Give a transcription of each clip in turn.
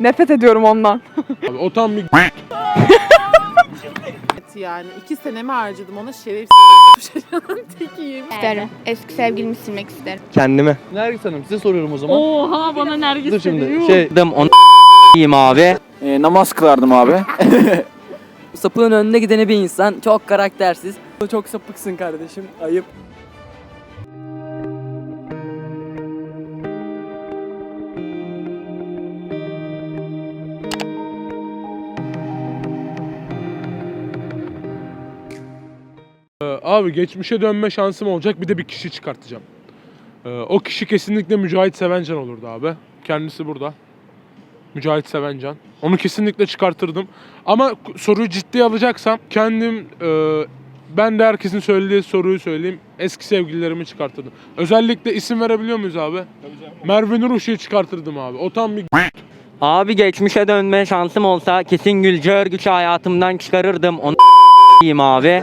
Nefret ediyorum ondan. Abi o tam bir yani. iki senemi harcadım ona şerefsiz tekiyim. İsterim. Eski sevgilimi silmek isterim. Kendime. Nergis Hanım size soruyorum o zaman. Oha bana nergis Dur şimdi şey Dım onu yiyeyim abi. Ee, namaz kılardım abi. Sapığın önünde gideni bir insan. Çok karaktersiz. Çok sapıksın kardeşim. Ayıp. Abi geçmişe dönme şansım olacak bir de bir kişi çıkartacağım. Ee, O kişi kesinlikle Mücahit Sevencan olurdu abi. Kendisi burada. Mücahit Sevencan. Onu kesinlikle çıkartırdım. Ama soruyu ciddiye alacaksam kendim e, ben de herkesin söylediği soruyu söyleyeyim. Eski sevgililerimi çıkartırdım. Özellikle isim verebiliyor muyuz abi? Merve Nuruş'u çıkartırdım abi. O tam bir Abi geçmişe dönme şansım olsa kesin Gülce Örgüç'ü hayatımdan çıkarırdım. Onu abi.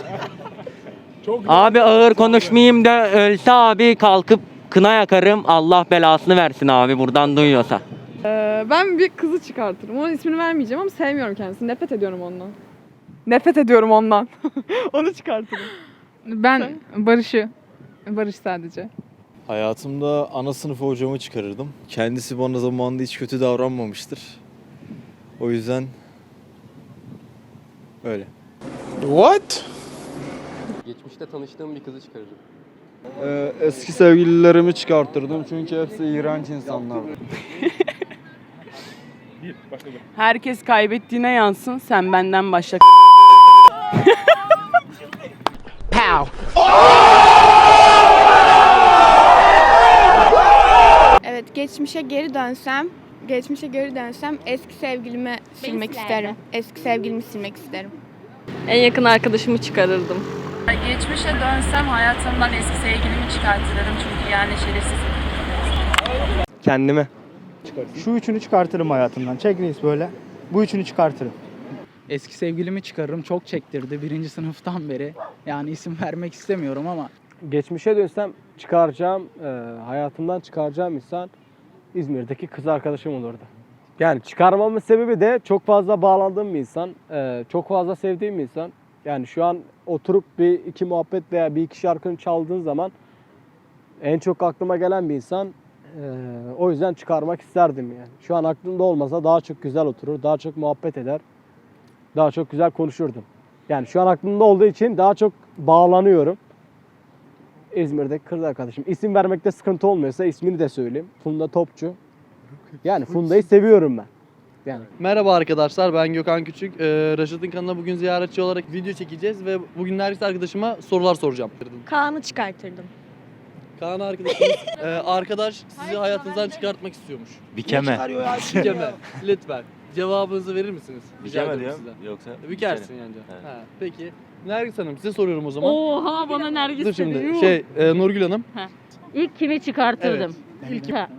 Çok Abi ağır konuşmayayım da ölse abi kalkıp kına yakarım. Allah belasını versin abi buradan duyuyorsa. Ee, ben bir kızı çıkartırım. Onun ismini vermeyeceğim ama sevmiyorum kendisini. Nefret ediyorum ondan. Nefret ediyorum ondan. Onu çıkartırım. Ben Barış'ı. Barış sadece. Hayatımda ana sınıf hocamı çıkarırdım. Kendisi bana zamanında hiç kötü davranmamıştır. O yüzden öyle. What? Geçmişte tanıştığım bir kızı çıkarırım. Ee, eski sevgililerimi çıkartırdım çünkü hepsi iğrenç insanlar. Herkes kaybettiğine yansın. Sen benden başla. Evet, geçmişe geri dönsem, geçmişe geri dönsem eski sevgilimi silmek isterim. Eski sevgilimi silmek isterim. En yakın arkadaşımı çıkarırdım. Geçmişe dönsem hayatımdan eski sevgilimi çıkartırım çünkü yani şerefsiz. Kendime. Şu üçünü çıkartırım hayatımdan. Çek reis böyle. Bu üçünü çıkartırım. Eski sevgilimi çıkarırım. Çok çektirdi birinci sınıftan beri. Yani isim vermek istemiyorum ama. Geçmişe dönsem çıkaracağım, e, hayatımdan çıkaracağım insan İzmir'deki kız arkadaşım olurdu. Yani çıkarmamın sebebi de çok fazla bağlandığım bir insan, e, çok fazla sevdiğim bir insan. Yani şu an oturup bir iki muhabbet veya bir iki şarkını çaldığın zaman en çok aklıma gelen bir insan. E, o yüzden çıkarmak isterdim yani. Şu an aklımda olmasa daha çok güzel oturur, daha çok muhabbet eder, daha çok güzel konuşurdum. Yani şu an aklımda olduğu için daha çok bağlanıyorum. İzmir'deki kız arkadaşım. İsim vermekte sıkıntı olmuyorsa ismini de söyleyeyim. Funda Topçu. Yani Funda'yı seviyorum ben. Yani. Merhaba arkadaşlar ben Gökhan Küçük. Ee, Raşit'in kanalına bugün ziyaretçi olarak video çekeceğiz ve bugün Nergis arkadaşıma sorular soracağım. Kaan'ı çıkartırdım. Kaan arkadaşımız e, arkadaş sizi hayatınızdan çıkartmak istiyormuş. Bikeme. Bikeme. Lütfen. Cevabınızı verir misiniz? Rica Bikeme ederim diyor. sizden. Yoksa Bükersin yani. Evet. Ha, peki. Nergis Hanım size soruyorum o zaman. Oha bana nergis Dur dedi. şimdi Yuh. şey e, Nurgül Hanım. İlk kimi çıkartırdım? İlk ha.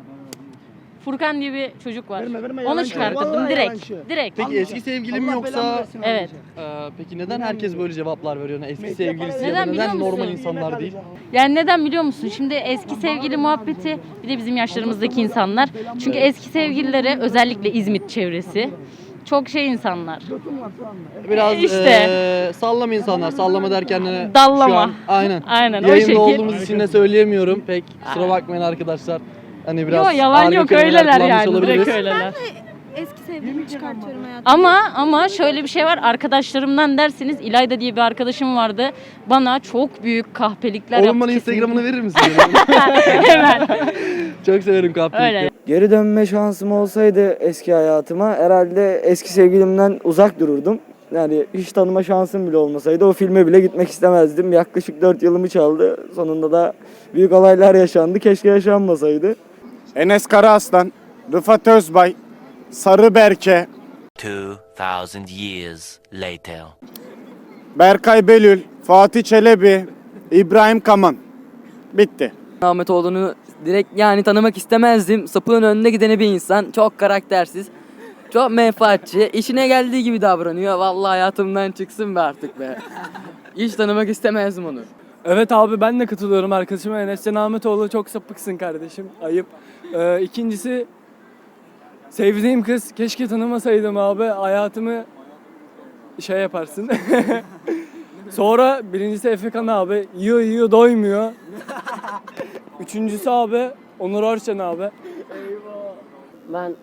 Furkan diye bir çocuk var. Onu çıkartırdım direkt. Direkt. Peki eski sevgili mi yoksa Evet. e, peki neden herkes böyle cevaplar veriyor? Yani Eski sevgilisi ya da Neden biliyor neden normal insanlar değil? Yani neden biliyor musun? Şimdi eski sevgili muhabbeti bir de bizim yaşlarımızdaki insanlar. Çünkü eski sevgililere özellikle İzmit çevresi çok şey insanlar. Biraz İşte. eee, sallama insanlar. Sallama derken hani Dallama. şu an aynen. Aynen o Yayında şekil. olduğumuz için de söyleyemiyorum pek. Kusura bakmayın arkadaşlar. Hani biraz Yok yalan yok kelimeler öyleler kullanmış yani olabiliriz. direkt öyleler. Eski sevgilimi çıkartıyorum hayatımdan. Ama ama şöyle bir şey var arkadaşlarımdan derseniz İlayda diye bir arkadaşım vardı. Bana çok büyük kahpelikler Oğlum yaptı. bana kesinlikle. Instagram'ını verir misin? Hemen. Çok severim kahpelikleri. Öyle. Geri dönme şansım olsaydı eski hayatıma herhalde eski sevgilimden uzak dururdum. Yani hiç tanıma şansım bile olmasaydı o filme bile gitmek istemezdim. Yaklaşık 4 yılımı çaldı. Sonunda da büyük olaylar yaşandı. Keşke yaşanmasaydı. Enes Karaaslan, Rıfat Özbay, Sarı Berke, 2000 years later. Berkay Belül, Fatih Çelebi, İbrahim Kaman. Bitti. Ahmet olduğunu direkt yani tanımak istemezdim. Sapığın önünde gideni bir insan. Çok karaktersiz. Çok menfaatçi. işine geldiği gibi davranıyor. Vallahi hayatımdan çıksın be artık be. Hiç tanımak istemezdim onu. Evet abi ben de katılıyorum arkadaşıma. Enes Can Ahmetoğlu çok sapıksın kardeşim. Ayıp. Ee, ikincisi Sevdiğim kız keşke tanımasaydım abi. Hayatımı şey yaparsın. Sonra birincisi Efekan abi. Yiyor yiyor doymuyor. Üçüncüsü abi Onur Arçan abi. Ben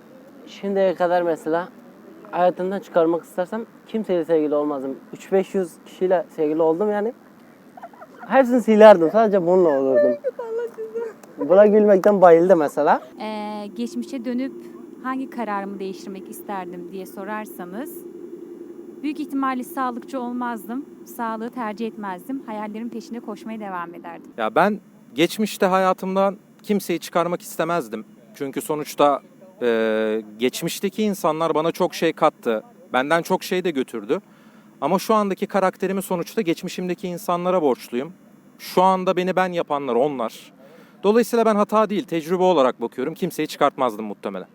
şimdiye kadar mesela hayatımdan çıkarmak istersem kimseyle sevgili olmazdım. 3-500 kişiyle sevgili oldum yani. Hepsini silerdim. Sadece bununla olurdum. Buna gülmekten bayıldı mesela. Ee, geçmişe dönüp hangi kararımı değiştirmek isterdim diye sorarsanız büyük ihtimalle sağlıkçı olmazdım. Sağlığı tercih etmezdim. Hayallerim peşinde koşmaya devam ederdim. Ya ben geçmişte hayatımdan kimseyi çıkarmak istemezdim. Çünkü sonuçta e, geçmişteki insanlar bana çok şey kattı. Benden çok şey de götürdü. Ama şu andaki karakterimi sonuçta geçmişimdeki insanlara borçluyum. Şu anda beni ben yapanlar onlar. Dolayısıyla ben hata değil, tecrübe olarak bakıyorum. Kimseyi çıkartmazdım muhtemelen.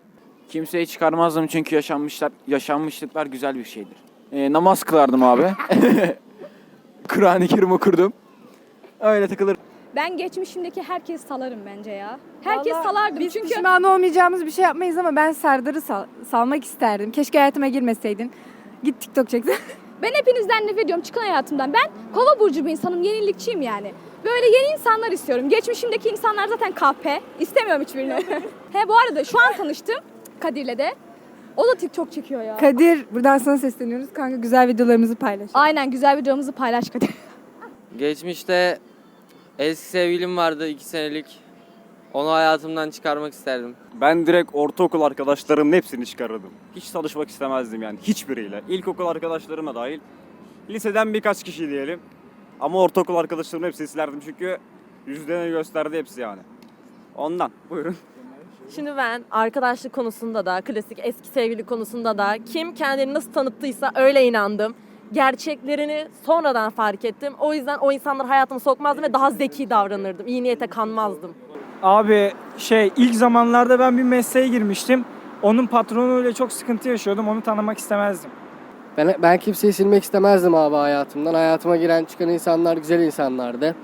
Kimseyi çıkarmazdım çünkü yaşanmışlar, yaşanmışlıklar güzel bir şeydir. Ee, namaz kılardım abi. Kur'an-ı Kerim okurdum. Öyle takılır. Ben geçmişimdeki herkes salarım bence ya. Herkes salardım Biz çünkü pişman olmayacağımız bir şey yapmayız ama ben Serdar'ı sal- salmak isterdim. Keşke hayatıma girmeseydin. Git TikTok çeksin. ben hepinizden nefret ediyorum. Çıkın hayatımdan. Ben kova burcu bir insanım. Yenilikçiyim yani. Böyle yeni insanlar istiyorum. Geçmişimdeki insanlar zaten kahpe. İstemiyorum hiçbirini. He bu arada şu an tanıştım Kadir'le de. O da TikTok çekiyor ya. Kadir buradan sana sesleniyoruz. Kanka güzel videolarımızı paylaş. Aynen güzel videomuzu paylaş Kadir. Geçmişte eski sevgilim vardı 2 senelik. Onu hayatımdan çıkarmak isterdim. Ben direkt ortaokul arkadaşlarımın hepsini çıkarırdım. Hiç tanışmak istemezdim yani hiçbiriyle. İlkokul arkadaşlarıma dahil. Liseden birkaç kişi diyelim. Ama ortaokul arkadaşlarımın hepsini silerdim çünkü yüzlerini gösterdi hepsi yani. Ondan. Buyurun. Şimdi ben arkadaşlık konusunda da, klasik eski sevgili konusunda da kim kendini nasıl tanıttıysa öyle inandım. Gerçeklerini sonradan fark ettim. O yüzden o insanları hayatıma sokmazdım ve daha zeki davranırdım. İyi niyete kanmazdım. Abi şey ilk zamanlarda ben bir mesleğe girmiştim. Onun patronuyla çok sıkıntı yaşıyordum. Onu tanımak istemezdim. Ben, ben kimseyi silmek istemezdim abi hayatımdan. Hayatıma giren çıkan insanlar güzel insanlardı.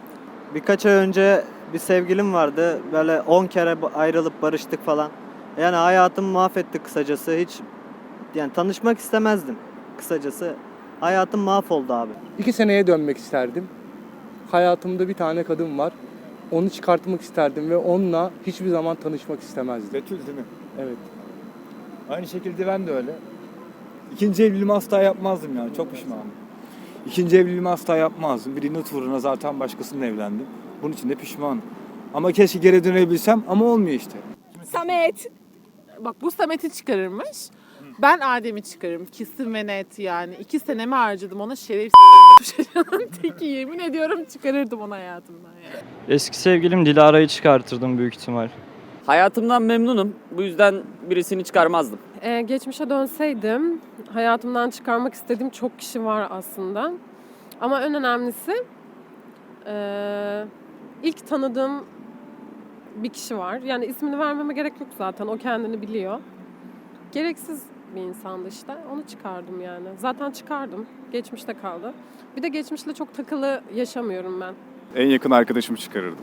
Birkaç ay önce bir sevgilim vardı. Böyle 10 kere ayrılıp barıştık falan. Yani hayatımı mahvetti kısacası. Hiç yani tanışmak istemezdim kısacası. Hayatım mahvoldu abi. İki seneye dönmek isterdim. Hayatımda bir tane kadın var. Onu çıkartmak isterdim ve onunla hiçbir zaman tanışmak istemezdim. Betül değil mi? Evet. Aynı şekilde ben de öyle. İkinci evliliğimi asla yapmazdım yani. Çok pişmanım. İkinci evliliğimi asla yapmazdım. Birinin uğruna zaten başkasıyla evlendim. Bunun için de pişmanım. Ama keşke geri dönebilsem ama olmuyor işte. Samet. Bak bu Samet'i çıkarırmış. Ben Adem'i çıkarırım. Kesin ve net yani. İki senemi harcadım ona şeref çocuğun teki yemin ediyorum çıkarırdım onu hayatımdan yani. Eski sevgilim Dilara'yı çıkartırdım büyük ihtimal. Hayatımdan memnunum. Bu yüzden birisini çıkarmazdım. Ee, geçmişe dönseydim hayatımdan çıkarmak istediğim çok kişi var aslında. Ama en önemlisi eee, ilk tanıdığım bir kişi var. Yani ismini vermeme gerek yok zaten. O kendini biliyor. Gereksiz bir insandı işte. Onu çıkardım yani. Zaten çıkardım. Geçmişte kaldı. Bir de geçmişle çok takılı yaşamıyorum ben. En yakın arkadaşımı çıkarırdım.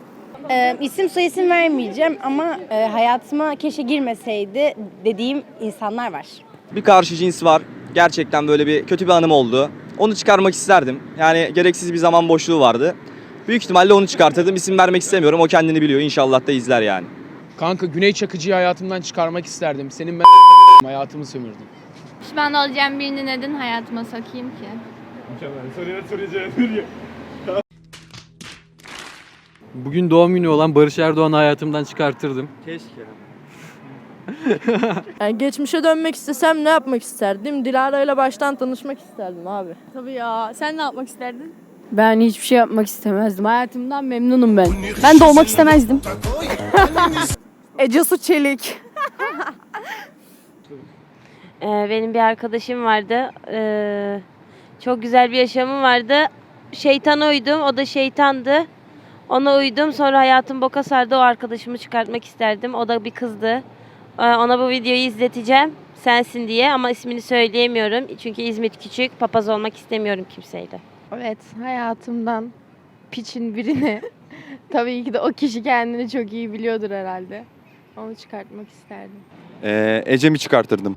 Ee, isim soyisim vermeyeceğim ama e, hayatıma keşke girmeseydi dediğim insanlar var. Bir karşı cins var. Gerçekten böyle bir kötü bir anım oldu. Onu çıkarmak isterdim. Yani gereksiz bir zaman boşluğu vardı. Büyük ihtimalle onu çıkartırdım. İsim vermek istemiyorum. O kendini biliyor. İnşallah da izler yani. Kanka Güney Çakıcı'yı hayatımdan çıkarmak isterdim. Senin ben hayatımı sömürdüm. Pişman olacağım birini neden hayatıma sokayım ki? Bugün doğum günü olan Barış Erdoğan'ı hayatımdan çıkartırdım. Keşke. Yani geçmişe dönmek istesem ne yapmak isterdim? Dilara ile baştan tanışmak isterdim abi. Tabii ya. Sen ne yapmak isterdin? Ben hiçbir şey yapmak istemezdim. Hayatımdan memnunum ben. Ben doğmak istemezdim. Ece Su Çelik. Ee, benim bir arkadaşım vardı. Ee, çok güzel bir yaşamım vardı. Şeytana uydum. O da şeytandı. Ona uydum. Sonra hayatım boka sardı. O arkadaşımı çıkartmak isterdim. O da bir kızdı. Ee, ona bu videoyu izleteceğim. Sensin diye ama ismini söyleyemiyorum. Çünkü İzmit küçük. Papaz olmak istemiyorum kimseyle. Evet, hayatımdan piçin birini. Tabii ki de o kişi kendini çok iyi biliyordur herhalde. Onu çıkartmak isterdim. Ee, Ecem'i çıkartırdım.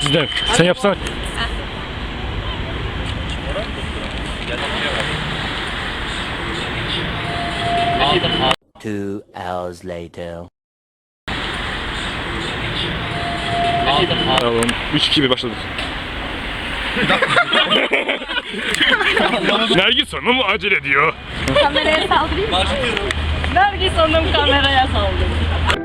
Sizde. Sen yapsana. Two hours later. Tamam. 3 gibi başladık. Nergis Hanım acele ediyor. Kameraya saldırayım mı? Nergis Hanım kameraya saldırdı.